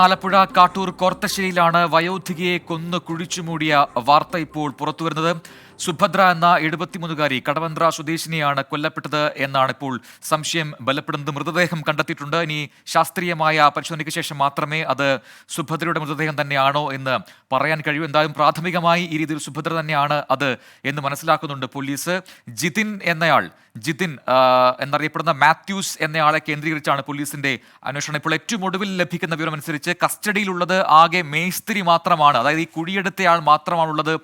ആലപ്പുഴ കാട്ടൂർ കോർത്തശ്ശേരിയിലാണ് വയോധികയെ കൊന്നു കുഴിച്ചുമൂടിയ വാർത്ത ഇപ്പോൾ പുറത്തുവരുന്നത്. സുഭദ്ര എന്ന എഴുപത്തിമൂന്നുകാരി കടവന്ത്ര സ്വദേശിനിയാണ് കൊല്ലപ്പെട്ടത് എന്നാണ് ഇപ്പോൾ സംശയം ബലപ്പെടുന്നത്. മൃതദേഹം കണ്ടെത്തിയിട്ടുണ്ട്. ഇനി ശാസ്ത്രീയമായ പരിശോധനയ്ക്ക് ശേഷം മാത്രമേ അത് സുഭദ്രയുടെ മൃതദേഹം തന്നെയാണോ എന്ന് പറയാൻ കഴിയൂ. എന്തായാലും പ്രാഥമികമായി ഈ രീതിയിൽ സുഭദ്ര തന്നെയാണ് അത് എന്ന് മനസ്സിലാക്കുന്നുണ്ട് പോലീസ്. ജിതിൻ എന്നയാൾ ജിതിൻ എന്നറിയപ്പെടുന്ന മാത്യൂസ് എന്നയാളെ കേന്ദ്രീകരിച്ചാണ് പോലീസിന്റെ അന്വേഷണം. ഇപ്പോൾ ഏറ്റവും ഒടുവിൽ ലഭിക്കുന്ന വിവരം അനുസരിച്ച് കസ്റ്റഡിയിലുള്ളത് ആകെ മേസ്തിരി മാത്രമാണ്. അതായത് ഈ കുഴിയെടുത്തയാൾ മാത്രമാണുള്ളത്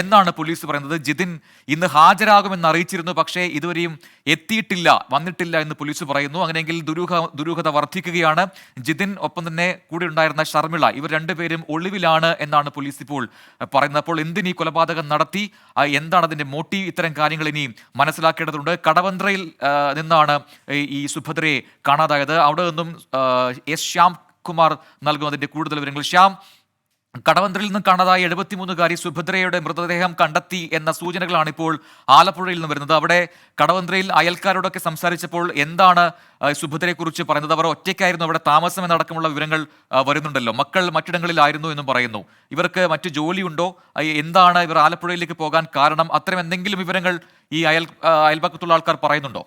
എന്നാണ് പോലീസ് പറയുന്നത്. ജിതിൻ ഇന്ന് ഹാജരാകുമെന്ന് അറിയിച്ചിരുന്നു പക്ഷേ ഇതുവരെയും എത്തിയിട്ടില്ല വന്നിട്ടില്ല എന്ന് പോലീസ് പറയുന്നു. അങ്ങനെയെങ്കിൽ ദുരൂഹ ദുരൂഹത വർദ്ധിക്കുകയാണ്. ജിതിൻ ഒപ്പം തന്നെ കൂടെ ഉണ്ടായിരുന്ന ഷർമിള ഇവർ രണ്ടുപേരും ഒളിവിലാണ് എന്നാണ് പോലീസ് ഇപ്പോൾ പറയുന്നത്. അപ്പോൾ എന്തിന് ഈ കൊലപാതകം നടത്തി? എന്താണ് അതിന്റെ മോട്ടീവ്? ഇത്തരം കാര്യങ്ങൾ ഇനി മനസ്സിലാക്കേണ്ടതുണ്ട്. കടവന്ത്രയിൽ നിന്നാണ് ഈ- സുഭദ്രയെ കാണാതായത്. അവിടെ നിന്നും എസ് ശ്യാം കുമാർ നൽകും അതിന്റെ കൂടുതൽ വിവരങ്ങൾ. ശ്യാം കടവന്ത്രയിൽ നിന്ന് കാണാതായ എഴുപത്തിമൂന്നുകാരി സുഭദ്രയുടെ മൃതദേഹം കണ്ടെത്തി എന്ന സൂചനകളാണ് ഇപ്പോൾ ആലപ്പുഴയിൽ നിന്ന് വരുന്നത്. അവിടെ കടവന്ത്രയിൽ അയൽക്കാരോടൊക്കെ സംസാരിച്ചപ്പോൾ എന്താണ് സുഭദ്രയെ സുഭദ്രയെക്കുറിച്ച് പറയുന്നത്? അവർ ഒറ്റയ്ക്കായിരുന്നു അവിടെ താമസം എന്നടക്കമുള്ള വിവരങ്ങൾ വരുന്നുണ്ടല്ലോ. മക്കൾ മറ്റിടങ്ങളിലായിരുന്നു എന്നും പറയുന്നു. ഇവർക്ക് മറ്റ് ജോലിയുണ്ടോ? എന്താണ് ഇവർ ആലപ്പുഴയിലേക്ക് പോകാൻ കാരണം? അത്തരം എന്തെങ്കിലും വിവരങ്ങൾ ഈ അയൽ അയൽപക്കത്തുള്ള ആൾക്കാർ പറയുന്നുണ്ടോ?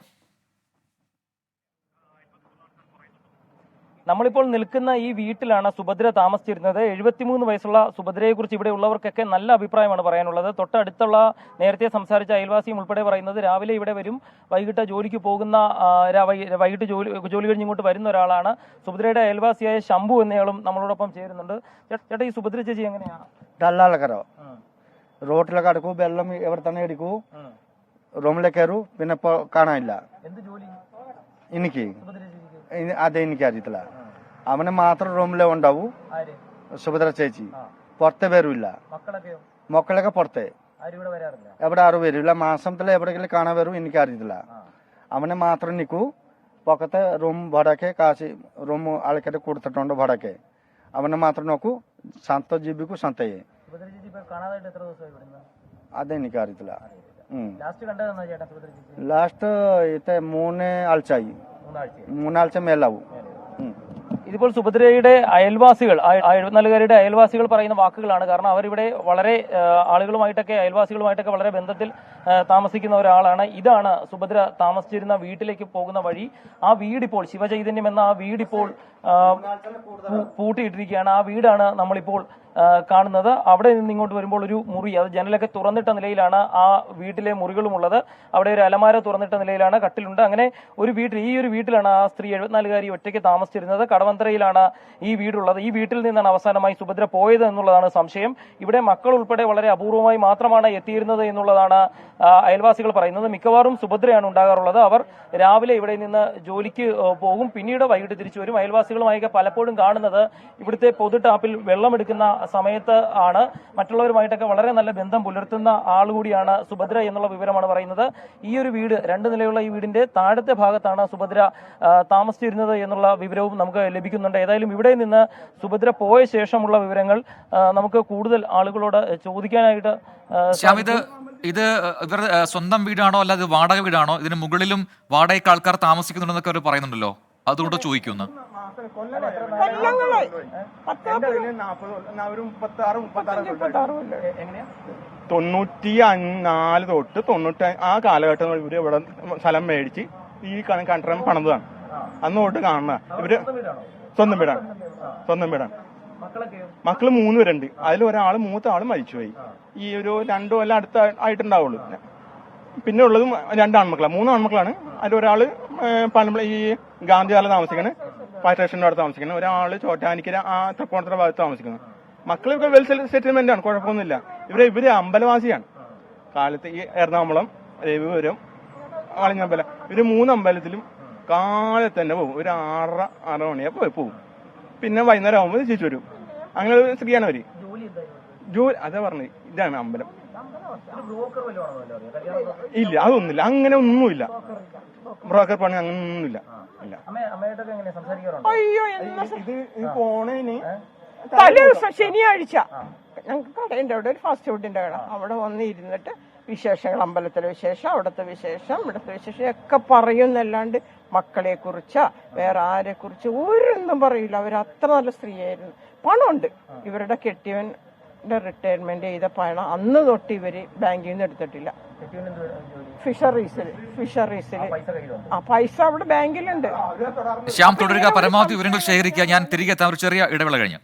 നമ്മളിപ്പോൾ നിൽക്കുന്ന ഈ വീട്ടിലാണ് സുഭദ്ര താമസിച്ചിരുന്നത്. എഴുപത്തിമൂന്ന് വയസ്സുള്ള സുഭദ്രയെക്കുറിച്ച് ഇവിടെയുള്ളവർക്കൊക്കെ നല്ല അഭിപ്രായമാണ് പറയാനുള്ളത്. തൊട്ടടുത്തുള്ള നേരത്തെ സംസാരിച്ച അയൽവാസിയും ഉൾപ്പെടെ പറയുന്നത് രാവിലെ ഇവിടെ വരും വൈകിട്ട് ജോലിക്ക് പോകുന്ന വൈകിട്ട് ജോലി ജോലി കഴിഞ്ഞ് ഇങ്ങോട്ട് വരുന്ന ഒരാളാണ് സുഭദ്രയുടെ അയൽവാസിയായ ശംഭു എന്നയാളും നമ്മളോടൊപ്പം ചേരുന്നുണ്ട്. ചേട്ടാ ഈ സുഭദ്ര ചേച്ചി എങ്ങനെയാണ് റോട്ടിലൊക്കെ അടുക്കും വെള്ളം എവിടെ തന്നെ എടുക്കൂ റൂമിലേക്ക് കയറൂ പിന്നെ കാണാനില്ല. എന്ത് ജോലി? എനിക്ക്. അതെ അതെനിക്കറിയത്തില്ല അവനെ മാത്രം റൂമിലെ ഉണ്ടാവൂ. സുഭദ്ര ചേച്ചി. പുറത്തെ വരൂല്ല മക്കളൊക്കെ? പുറത്തെ. എവിടെ ആരും വരില്ല മാസത്തിലെ എവിടെയെങ്കിലും കാണാൻ വരും എനിക്കറിയത്തില്ല അവനെ മാത്രം നിൽക്കൂ പൊക്കത്തെ റൂം വടക്കെ കാശ് റൂം ആൾക്കാർ കൊടുത്തിട്ടുണ്ട് വടക്കെ. അവനെ മാത്രം നോക്കൂ. ശാന്ത ജീവിക്കൂ ശാന്തയെ അതെനിക്ക് അറിയത്തില്ല. ലാസ്റ്റ് ഇത്തെ മൂന്ന് ആഴ്ചയായി. മൂന്നാഴ്ച. മേലാവും. ഇതിപ്പോൾ സുഭദ്രയുടെ അയൽവാസികൾ എഴുപത്തിനാലുകാരുടെ അയൽവാസികൾ പറയുന്ന വാക്കുകളാണ്. കാരണം അവരിവിടെ വളരെ ആളുകളുമായിട്ടൊക്കെ അയൽവാസികളുമായിട്ടൊക്കെ വളരെ ബന്ധത്തിൽ താമസിക്കുന്ന ഒരാളാണ്. ഇതാണ് സുഭദ്ര താമസിച്ചിരുന്ന വീട്ടിലേക്ക് പോകുന്ന വഴി. ആ വീടിപ്പോൾ ശിവചൈതന്യം എന്ന ആ വീടിപ്പോൾ പൂട്ടിയിട്ടിരിക്കുകയാണ്. ആ വീടാണ് നമ്മളിപ്പോൾ കാണുന്നത്. അവിടെ നിന്ന് ഇങ്ങോട്ട് വരുമ്പോൾ ഒരു മുറി അത് ജനലൊക്കെ തുറന്നിട്ട നിലയിലാണ് ആ വീട്ടിലെ മുറികളുമുള്ളത്. അവിടെ ഒരു അലമാര തുറന്നിട്ട നിലയിലാണ് കട്ടിലുണ്ട്. അങ്ങനെ ഒരു വീട്ടിൽ ഈ ഒരു വീട്ടിലാണ് ആ സ്ത്രീ എഴുപത്തിനാലുകാരി ഒറ്റയ്ക്ക് താമസിച്ചിരുന്നത്. കടവന്തരയിലാണ് ഈ വീടുള്ളത്. ഈ വീട്ടിൽ നിന്നാണ് അവസാനമായി സുഭദ്ര പോയത് എന്നുള്ളതാണ് സംശയം. ഇവിടെ മക്കൾ ഉൾപ്പെടെ വളരെ അപൂർവമായി മാത്രമാണ് എത്തിയിരുന്നത് എന്നുള്ളതാണ് അയൽവാസികൾ പറയുന്നത്. മിക്കവാറും സുഭദ്രയാണ് ഉണ്ടാകാറുള്ളത്. അവർ രാവിലെ ഇവിടെ നിന്ന് ജോലിക്ക് പോകും. പിന്നീട് വൈകിട്ട് തിരിച്ചു വരും. അയൽവാസികളുമായൊക്കെ പലപ്പോഴും കാണുന്നത് ഇവിടുത്തെ പൊതു ടാപ്പിൽ വെള്ളമെടുക്കുന്ന സമയത്ത് ആണ്. മറ്റുള്ളവരുമായിട്ടൊക്കെ വളരെ നല്ല ബന്ധം പുലർത്തുന്ന ആൾ കൂടിയാണ് സുഭദ്ര എന്നുള്ള വിവരമാണ് പറയുന്നത്. ഈ ഒരു വീട് രണ്ട് നിലയുള്ള ഈ വീടിന്റെ താഴത്തെ ഭാഗത്താണ് സുഭദ്ര താമസിച്ചിരുന്നത് എന്നുള്ള വിവരവും നമുക്ക് ലഭിക്കുന്നുണ്ട്. ഏതായാലും ഇവിടെ നിന്ന് സുഭദ്ര പോയ ശേഷമുള്ള വിവരങ്ങൾ നമുക്ക് കൂടുതൽ ആളുകളോട് ചോദിക്കാനായിട്ട് ഇത് ഇത് ഇവരുടെ സ്വന്തം വീടാണോ അല്ല ഇത് വാടക വീടാണോ? ഇതിന് മുകളിലും വാടകയ്ക്ക് ആൾക്കാർ താമസിക്കുന്നുണ്ടെന്നൊക്കെ അവർ പറയുന്നുണ്ടല്ലോ. അതുകൊണ്ട് ചോദിക്കുന്നു. തൊണ്ണൂറ്റി നാല് തൊട്ട് തൊണ്ണൂറ്റി ആ കാലഘട്ടം ഇവർ ഇവിടെ സ്ഥലം മേടിച്ച് ഈ കണ- കണ്ടം പണിതാണ് അന്ന് തൊട്ട് കാണുന്ന ഇവർ സ്വന്തം വീടാണ്? സ്വന്തം വീടാണ്. മക്കൾ മൂന്ന് പേരുണ്ട്. അതിൽ ഒരാൾ മൂത്ത ആൾ മരിച്ചുപോയി. ഈ ഒരു രണ്ടു കൊല്ലം അടുത്ത ആയിട്ടുണ്ടാവുള്ളൂ. പിന്നെ ഉള്ളതും രണ്ട് ആൺമക്കളാണ് മൂന്ന് ആൺമക്കളാണ്. അതിൽ ഒരാൾ ഏഹ്, ഈ ഗാന്ധികാല താമസിക്കുന്നത് ഫയർ സ്റ്റേഷന്റെ അവിടെ താമസിക്കുന്നത് ഒരാൾ ചോറ്റാനിക്കര ആ തെക്കോണത്തിന്റെ ഭാഗത്ത് താമസിക്കുന്നത് മക്കളൊക്കെ വെൽ സെറ്റിൽമെന്റ് ആണ്. കുഴപ്പമൊന്നുമില്ല. ഇവരെ ഇവർ അമ്പലവാസിയാണ്. കാലത്ത് ഈ എറണാകുളം രവിപുരം ആളിങ്ങമ്പലം ഇവർ മൂന്ന് അമ്പലത്തിലും കാലത്ത് തന്നെ പോകും. ഒരു ആറര ആറര മണിയാ പോയി പോകും. പിന്നെ വൈകുന്നേരം ആകുമ്പോൾ തിരിച്ചു വരും. അങ്ങനെ ഒരു സ്ത്രീയാണ് അവർ. ജോലി അതാ പറഞ്ഞത്. ഇതാണ് അമ്പലം. ഇല്ല അതൊന്നുമില്ല. അങ്ങനെ ഒന്നുമില്ല. ബ്രോക്കർ പണി അങ്ങനെ ഒന്നുമില്ല ഇല്ല. അയ്യോ ഇത് പോണേന് തലേ ദിവസം ശനിയാഴ്ച. ഞങ്ങൾക്ക് കടയുണ്ട് അവിടെ ഒരു ഫാസ്റ്റ് ഫുഡിന്റെ കട. അവിടെ വന്ന് ഇരുന്നിട്ട് വിശേഷങ്ങൾ അമ്പലത്തിലെ വിശേഷം അവിടുത്തെ വിശേഷം ഇവിടുത്തെ വിശേഷം ഒക്കെ പറയുന്നല്ലാണ്ട് മക്കളെ കുറിച്ചാ വേറെ ആരെ കുറിച്ച് ഒരൊന്നും പറയില്ല. അവർ അത്ര നല്ല സ്ത്രീയായിരുന്നു. പണമുണ്ട് ഇവരുടെ കെട്ടിയവന്റെ റിട്ടയർമെന്റ് ചെയ്ത പണം അന്ന് തൊട്ട് ഇവർ ബാങ്കിൽ നിന്ന് എടുത്തിട്ടില്ല. ഫിഷറീസിൽ ഫിഷറീസിൽ ആ പൈസ അവിടെ ബാങ്കിലുണ്ട് ശ്യാം തുടരുക പരമാവധി വിവരങ്ങൾ ശേഖരിക്കുക. ഞാൻ തിരികെ എത്താൻ ഒരു ചെറിയ ഇടവേള കഴിഞ്ഞ്.